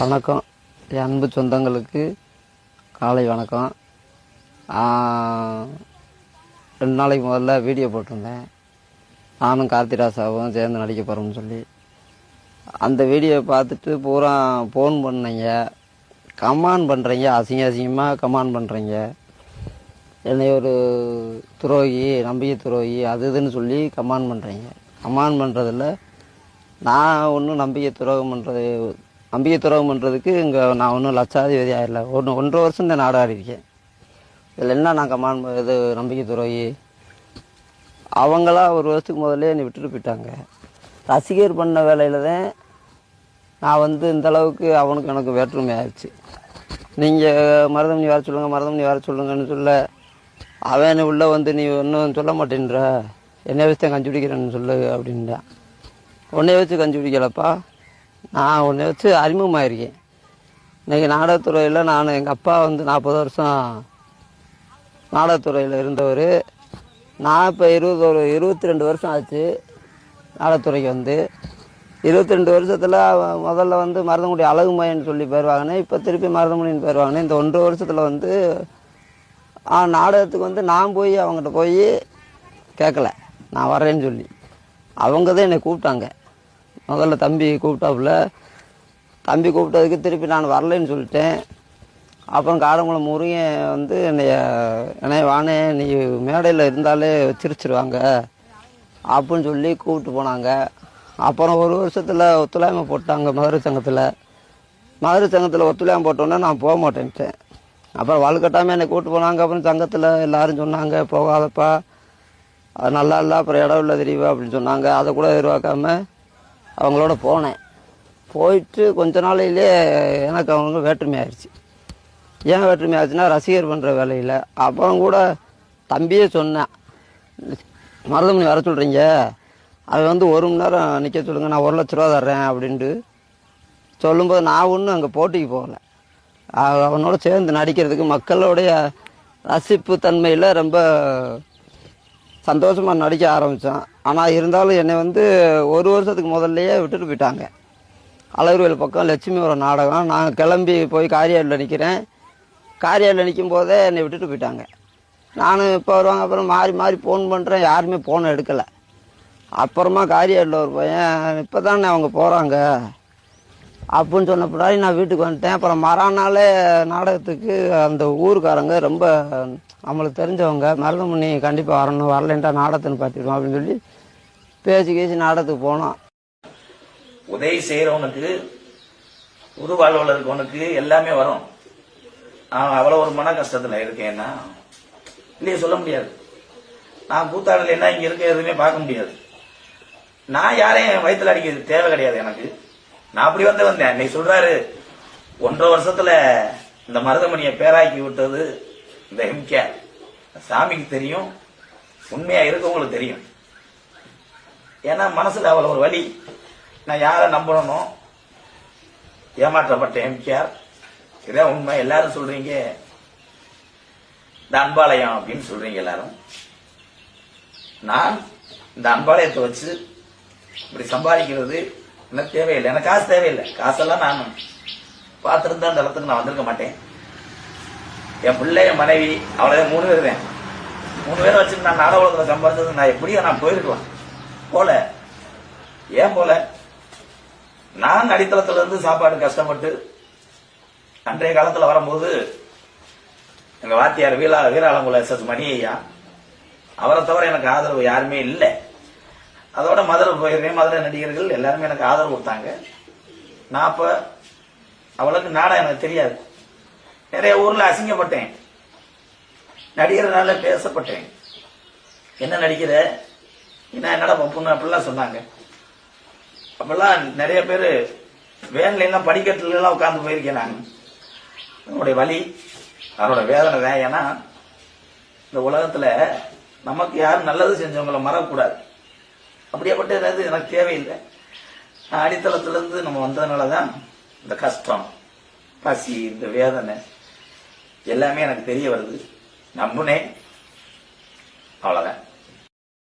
வணக்கம். என் அன்பு சொந்தங்களுக்கு காலை வணக்கம். ரெண்டு நாளைக்கு முதல்ல வீடியோ போட்டிருந்தேன். நானும் கார்த்திராசாவும் சேர்ந்து நடிக்க போகிறோம்னு சொல்லி. அந்த வீடியோ பார்த்துட்டு பூரா ஃபோன் பண்ணீங்க. கமாண்ட் பண்ணுறீங்க அசிங்க அசிங்கமாக கமாண்ட் பண்ணுறீங்க என்னை ஒரு துரோகி நம்பிக்கை துரோகி அது இதுன்னு சொல்லி கமாண்ட் பண்ணுறீங்க கமாண்ட் பண்ணுறதில்ல நான் ஒன்றும் நம்பிக்கை துரோகம் பண்ணுறது அம்பிகை துரோகம் பண்ணுறதுக்கு இங்கே நான் ஒன்றும் லட்சாதிபதி ஆயிடல. ஒன்று ஒன்றரை வருஷம் இந்த நாடு இருக்கேன். இதில் என்ன நான் கமாண்ட் இது நம்பிக்கை துரோகி? அவங்களா ஒரு வருஷத்துக்கு முதல்ல என்னை விட்டுட்டு போயிட்டாங்க. ரசிகர் பண்ண வேலையில் தான் நான் வந்து இந்த அளவுக்கு அவனுக்கு எனக்கு வேற்றுமை ஆயிடுச்சு. நீங்கள் மருதமணி வர சொல்லுங்கள் மருதமணி வர சொல்லுங்கன்னு சொல்ல அவன் உள்ளே வந்து நீ ஒன்றும் சொல்ல மாட்டேன்ற. என்னை வச்சு தான் கஞ்சி பிடிக்கிறேன்னு சொல்லு அப்படின்ட்டான். உன்னைய வச்சு கஞ்சி பிடிக்கலப்பா நான் உன்னை வச்சு அறிமுகமாயிருக்கேன். இன்றைக்கி நாடகத்துறையில் நான் எங்கள் அப்பா வந்து நாற்பது வருஷம் நாடகத்துறையில் இருந்தவர். நான் இப்போ இருபது ஒரு இருபத்தி ரெண்டு வருஷம் ஆச்சு நாடகத்துறைக்கு வந்து. இருபத்தி ரெண்டு வருஷத்தில் முதல்ல வந்து மருதமுடி அழகுமயன்னு சொல்லி பேர் வாங்கினேன். இப்போ திருப்பி மருதமுடின்னு பேர் வாங்கினேன். இந்த ஒன்றரை வருஷத்தில் வந்து நாடகத்துக்கு வந்து நான் போய் அவங்ககிட்ட போய் கேட்கல நான் வரேன்னு சொல்லி. அவங்க தான் என்னை கூப்பிட்டாங்க. முதல்ல தம்பி கூப்பிட்டாப்புல. தம்பி கூப்பிட்டதுக்கு திருப்பி நான் வரலைன்னு சொல்லிட்டேன். அப்புறம் காரங்குளம் முருகன் வந்து என்னைய என்னைய வானே நீ மேடையில் இருந்தாலே வச்சிருச்சிருவாங்க அப்படின்னு சொல்லி கூப்பிட்டு போனாங்க. அப்புறம் ஒரு வருஷத்தில் ஒத்துழையாமை போட்டாங்க மதுரை சங்கத்தில். மதுரை சங்கத்தில் ஒத்துழையாமை போட்டோன்னே நான் போக மாட்டேன்ட்டேன். அப்புறம் வலுக்கட்டாமல் என்னை கூப்பிட்டு போனாங்க. அப்புறம் சங்கத்தில் எல்லாரும் சொன்னாங்க போகாதப்பா. அது நல்லா இல்லை அப்புறம் இடம் இல்லை தெரியுவா அப்படின்னு சொன்னாங்க. அதை கூட எதிர்பார்க்காம அவங்களோட போனேன். போயிட்டு கொஞ்ச நாளையிலே எனக்கு அவங்க வேற்றுமை ஆயிடுச்சு. ஏன் வேற்றுமை ஆச்சுன்னா ரசிகர் பண்ணுற வேலையில். அப்புறம் கூட தம்பியே சொன்னேன் மருதமணி வர சொல்கிறீங்க அது வந்து ஒரு மணி நேரம் நிற்க சொல்லுங்கள் நான் ஒரு லட்ச ரூபா தர்றேன் அப்படின்ட்டு சொல்லும்போது நான் ஒன்றும் அங்கே போட்டிக்கு போகலை. அவனோட சேர்ந்து நடிக்கிறதுக்கு மக்களுடைய ரசிப்பு தன்மையில் ரொம்ப சந்தோஷமாக நடிக்க ஆரம்பித்தோம் ஆனால் இருந்தாலும் என்னை வந்து ஒரு வருஷத்துக்கு முதல்லையே விட்டுட்டு போயிட்டாங்க. அழகுவேல் பக்கம் லட்சுமி ஒரு நாடகம். நான் கிளம்பி போய் காரியாடில் நிற்கிறேன் காரியாடில் நிற்கும் போதே என்னை விட்டுட்டு போயிட்டாங்க. நானும் இப்போ வருவாங்க அப்புறம் மாறி மாறி ஃபோன் பண்ணுறேன் யாருமே ஃபோனை எடுக்கலை. அப்புறமா காரியாடில் ஒரு பையன் இப்போ தானே அவங்க போகிறாங்க அப்படின்னு சொன்ன பின்னாடி நான் வீட்டுக்கு வந்துட்டேன். அப்புறம் மறாநாளே நாடகத்துக்கு அந்த ஊருக்காரங்க ரொம்ப நம்மளுக்கு தெரிஞ்சவங்க மருதமணி கண்டிப்பாக வரணும் வரலன்ட்டா நாடகத்தை பார்த்துக்கணும் அப்படின்னு சொல்லி பேசி பேசி நாடகத்துக்கு போனோம். உதவி செய்கிறவனுக்கு உருவாழ்வில் இருக்கவனுக்கு எல்லாமே வரும். நான் அவ்வளோ ஒரு மன கஷ்டத்தில் இருக்கேன்னா இல்லையே சொல்ல முடியாது. நான் கூத்தாடல என்ன இங்கே இருக்க எதுவுமே பார்க்க முடியாது. நான் யாரையும் வயிற்றுல அடிக்கிறது தேவை கிடையாது எனக்கு. நான் அப்படி வந்து வந்தேன். இன்னைக்கு சொல்றாரு ஒன்றரை வருஷத்துல இந்த மருதமணியை பேராக்கி விட்டது இந்த எம்கே சாமிக்கு தெரியும் உண்மையா இருக்கவங்களுக்கு தெரியும். ஏன்னா மனசுல அவ்வளவு ஒரு வழி. நான் யாரை நம்பணும் ஏமாற்றப்பட்ட எம்கேஆர் இதான் உண்மை. எல்லாரும் சொல்றீங்க இந்த அன்பாலயம் அப்படின்னு சொல்றீங்க எல்லாரும். நான் இந்த அன்பாலயத்தை வச்சு இப்படி சம்பாதிக்கிறது எனக்கு தேவையில்லை. எனக்கு காசு தேவையில்லை. காசெல்லாம் நான் பார்த்துருந்தா அந்த இடத்துக்கு நான் வந்திருக்க மாட்டேன். என் பிள்ளை என் மனைவி அவ்வளோ மூணு பேர் தான் மூணு பேரை வச்சு நான் நாட உலகத்தில் சம்பாதிச்சது நான் எப்படியும் நான் போயிருக்கலாம். போல. ஏன் போல? நான் அடித்தளத்துல இருந்து சாப்பாடு கஷ்டப்பட்டு அன்றைய காலத்தில் வரும்போது எங்கள் வாத்தியார் வீரா வீராளங்குல எஸ் எஸ் மணி ஐயா அவரை தவிர எனக்கு ஆதரவு யாருமே இல்லை. அதோட மதுரை போயிருக்கேன் மதுரை நடிகர்கள் எல்லாருமே எனக்கு ஆதரவு கொடுத்தாங்க. நான் அப்போ அவளுக்கு நாடகம் எனக்கு தெரியாது. நிறைய ஊரில் அசிங்கப்பட்டேன். நடிகர்னால பேசப்பட்டேன். என்ன நடிக்கிற? என்ன என்னடா பொண்ணு? அப்படிலாம் சொன்னாங்க. அப்பெல்லாம் நிறைய பேர் வேன்லாம் படிக்கட்டுலாம் உட்காந்து போயிருக்கேன் நான். என்னுடைய வழி அவரோட வேதனை தான். ஏன்னா இந்த உலகத்தில் நமக்கு யாரும் நல்லது செஞ்சவங்களை மறக்கக்கூடாது. அப்படியேப்பட்ட ஏதாவது எனக்கு தேவையில்லை. அடித்தளத்திலேருந்து நம்ம வந்ததுனால தான் இந்த கஷ்டம் பசி இந்த வேதனை எல்லாமே எனக்கு தெரிய வருது. நம்புனேன். அவ்வளோதான்